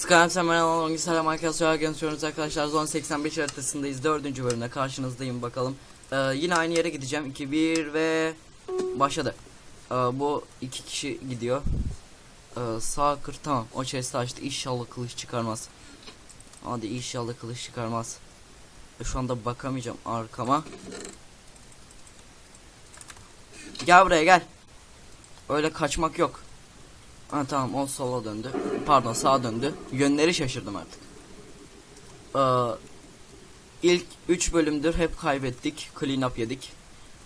Skyrim Semen Alongi Selam arkadaşlar görüyoruz arkadaşlar. Zone 85 haritasındayız dördüncü bölümde karşınızdayım. Bakalım. Ee, Yine aynı yere gideceğim. 2-1 ve başladı. Ee, Bu iki kişi gidiyor. Ee, Sağ kır tamam. O chest'i açtı. İnşallah kılıç çıkarmaz. Hadi inşallah kılıç çıkarmaz. Ee, Şu anda bakamayacağım arkama. Gel buraya gel. Öyle kaçmak yok Ha tamam o sola döndü. Pardon sağa döndü. Yönleri şaşırdım artık. Ee, ilk 3 bölümdür hep kaybettik. Clean up yedik.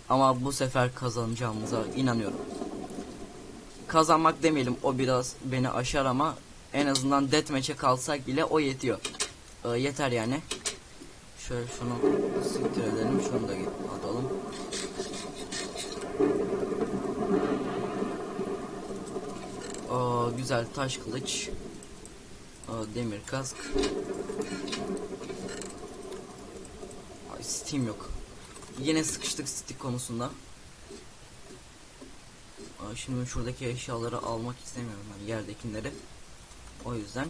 Ama bu sefer kazanacağımıza inanıyorum. Kazanmak demeyelim o biraz beni aşar ama en azından deathmatch'e kalsak bile o yetiyor. Ee, yeter yani. Şöyle şunu siktir edelim. Şunu da atalım. Aa, güzel taş kılıç. Aa, demir kask. Ay Steam yok. Yine sıkıştık stick konusunda. Aa, şimdi şuradaki eşyaları almak istemiyorum ben yerdekileri. O yüzden.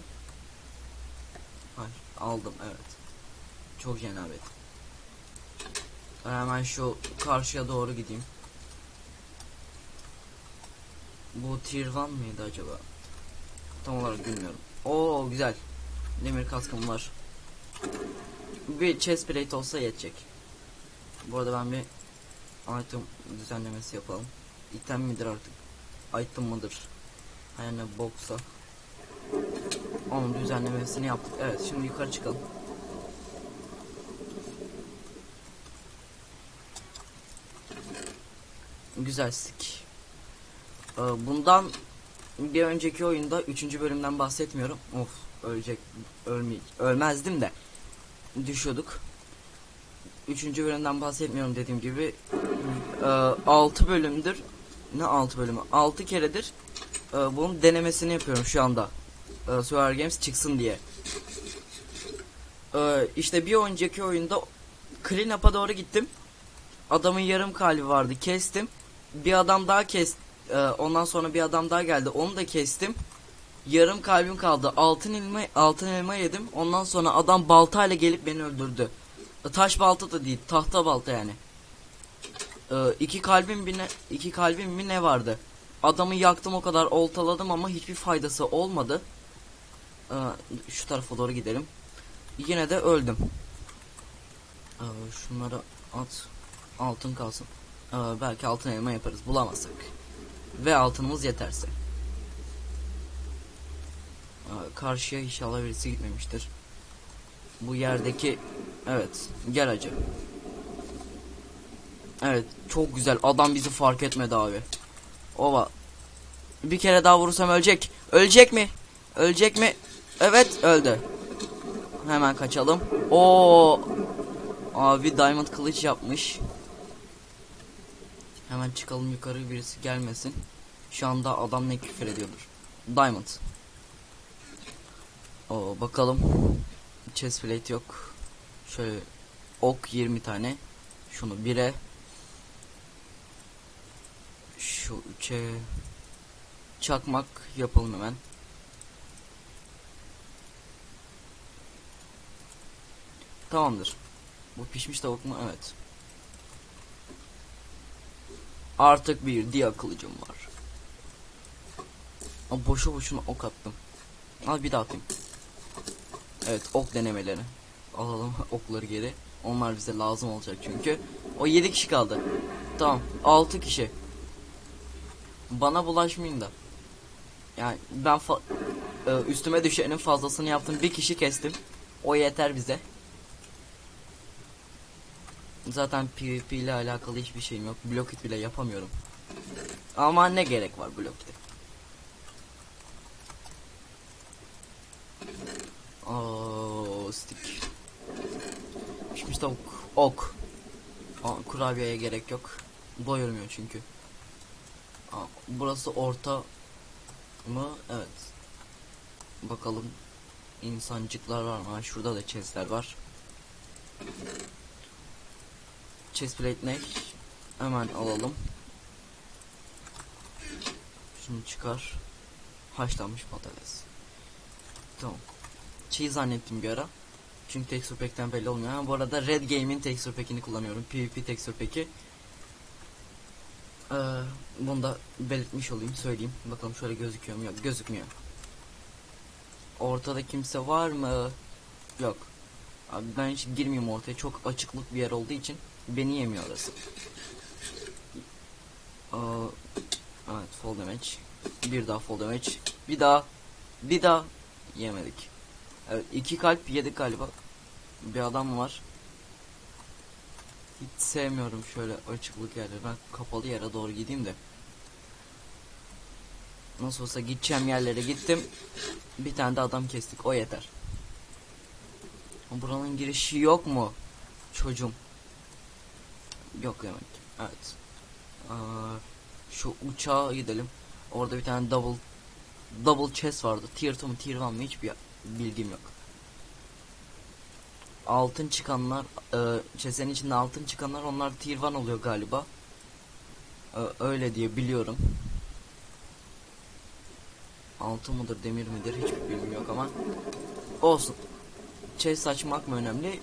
Ay, aldım evet. Çok cenabet. Ben hemen şu karşıya doğru gideyim. Bu tier 1 mıydı acaba? Tam olarak bilmiyorum. Oo güzel. Demir kaskım var. Bir chest plate olsa yetecek. Bu arada ben bir item düzenlemesi yapalım. Item midir artık? Item mıdır? Yani boksa. Onun düzenlemesini yaptık. Evet şimdi yukarı çıkalım. Güzel stick. Ee, Bundan bir önceki oyunda 3. bölümden bahsetmiyorum. Of ölecek ölmey ölmezdim de düşüyorduk. 3. bölümden bahsetmiyorum dediğim gibi 6 bölümdür ne 6 bölümü 6 keredir e, bunun denemesini yapıyorum şu anda. E, Survivor Games çıksın diye. E, işte bir önceki oyunda Clean Up'a doğru gittim. Adamın yarım kalbi vardı kestim. Bir adam daha kes ee, ondan sonra bir adam daha geldi. Onu da kestim. Yarım kalbim kaldı. Altın elma altın elma yedim. Ondan sonra adam baltayla gelip beni öldürdü. Ee, Taş balta da değil, tahta balta yani. Ee, iki kalbim bir ne, iki kalbim mi ne vardı? Adamı yaktım o kadar oltaladım ama hiçbir faydası olmadı. Ee, şu tarafa doğru gidelim. Yine de öldüm. Ee, şunları at. Altın kalsın. Ee, belki altın elma yaparız. Bulamazsak ve altınımız yeterse. Karşıya inşallah birisi gitmemiştir. Bu yerdeki evet gel acı. Evet çok güzel adam bizi fark etmedi abi. Ova. Bir kere daha vurursam ölecek. Ölecek mi? Ölecek mi? Evet öldü. Hemen kaçalım. O abi diamond kılıç yapmış. Hemen çıkalım yukarı birisi gelmesin. Şu anda adam ne küfür ediyordur. Diamond. O bakalım. Chest plate yok. Şöyle ok 20 tane. Şunu 1'e. Şu 3'e. Çakmak yapalım hemen. Tamamdır. Bu pişmiş tavuk mu? Evet. Artık bir diye kılıcım var. Ama boşu boşuna ok attım. Al bir daha atayım. Evet ok denemeleri. Alalım okları geri. Onlar bize lazım olacak çünkü. O 7 kişi kaldı. Tamam 6 kişi. Bana bulaşmayın da. Yani ben e, üstüme düşenin fazlasını yaptım. Bir kişi kestim. O yeter bize. Zaten PvP ile alakalı hiçbir şeyim yok. Blockit bile yapamıyorum. Ama ne gerek var Blockit'e? Oo, stick. Pişmiş tavuk. Ok. Aa, kurabiyeye gerek yok. Doyurmuyor çünkü. Aa, burası orta mı? Evet. Bakalım insancıklar var mı? Şurada da chestler var. Chest plate ne? Hemen alalım. Şunu çıkar. Haşlanmış patates. Tamam. çiğ zannettim bir ara. Çünkü texture pack'ten belli olmuyor. Ha, bu arada Red Game'in texture pack'ini kullanıyorum. PvP texture pack'i. Ee, bunu da belirtmiş olayım, söyleyeyim. Bakalım şöyle gözüküyor mu? Yok, gözükmüyor. Ortada kimse var mı? Yok. Abi ben hiç girmeyeyim ortaya. Çok açıklık bir yer olduğu için beni yemiyor orası. Aa, evet, fall damage. Bir daha fall damage. Bir daha. Bir daha. Yemedik. Evet, iki kalp yedik galiba. Bir adam var. Hiç sevmiyorum şöyle açıklık yerleri. Ben kapalı yere doğru gideyim de. Nasıl olsa gideceğim yerlere gittim. Bir tane de adam kestik. O yeter. Buranın girişi yok mu? Çocuğum. Yok demek. Evet. Aa, şu uçağa gidelim. Orada bir tane double double chest vardı. Tier 2 mu tier 1 mı hiçbir bilgim yok. Altın çıkanlar e, içinde altın çıkanlar onlar tier 1 oluyor galiba. E, öyle diye biliyorum. Altın mıdır demir midir hiçbir bilgim yok ama olsun. Chest açmak mı önemli?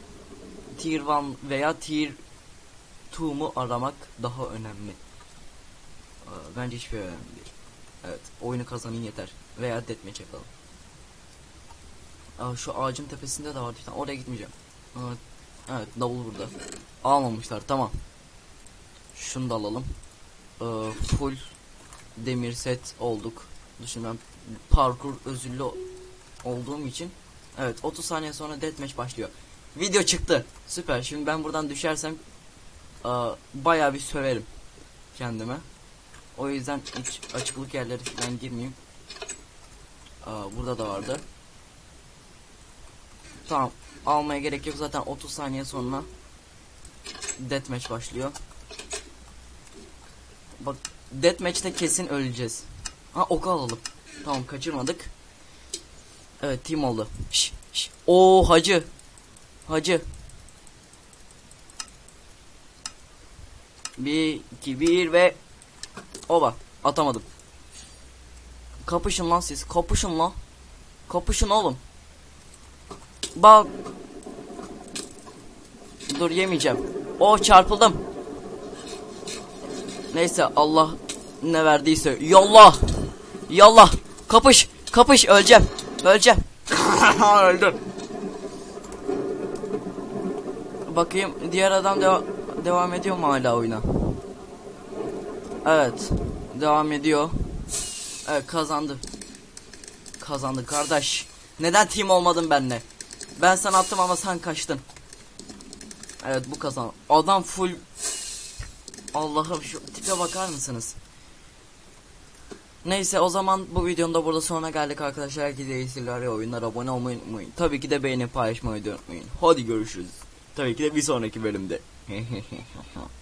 Tier 1 veya Tier 2 mu aramak daha önemli. Ee, Bence hiçbir önemli değil. Evet, oyunu kazanayım yeter. Veya deathmatch yapalım. Aa, şu ağacın tepesinde de var bir tane. Oraya gitmeyeceğim. Evet, evet davul burada. Almamışlar, tamam. Şunu da alalım. Ee, full demir set olduk. Şimdi ben parkur özürlü olduğum için Evet 30 saniye sonra deathmatch başlıyor. Video çıktı. Süper. Şimdi ben buradan düşersem aa, bayağı bir söverim kendime. O yüzden hiç açıklık yerleri falan girmeyeyim. Aa, burada da vardı. Tamam. Almaya gerek yok zaten 30 saniye sonra deathmatch başlıyor. Bak deathmatch'te kesin öleceğiz. Ha oku alalım. Tamam kaçırmadık. Evet team oldu. Şş, şş. Oo hacı. Hacı. Bir, iki, bir ve Oba atamadım. Kapışın lan siz. Kapışın lan. Kapışın oğlum. Bak. Dur yemeyeceğim. Oh çarpıldım. Neyse Allah ne verdiyse. Yallah. Yallah. Kapış. Kapış öleceğim. Öleceğim. Öldüm. Bakayım diğer adam deva- devam ediyor mu hala oyuna? Evet. Devam ediyor. Evet kazandı. Kazandı kardeş. Neden team olmadın benle? Ben sana attım ama sen kaçtın. Evet bu kazan. Adam full Allah'ım şu tipe bakar mısınız? Neyse o zaman bu videonun da burada sonuna geldik arkadaşlar. Herkese iyi seyirler ve oyunlara abone olmayı unutmayın. Tabii ki de beğenip paylaşmayı unutmayın. Hadi görüşürüz. Tabii ki de bir sonraki bölümde. へへへへ。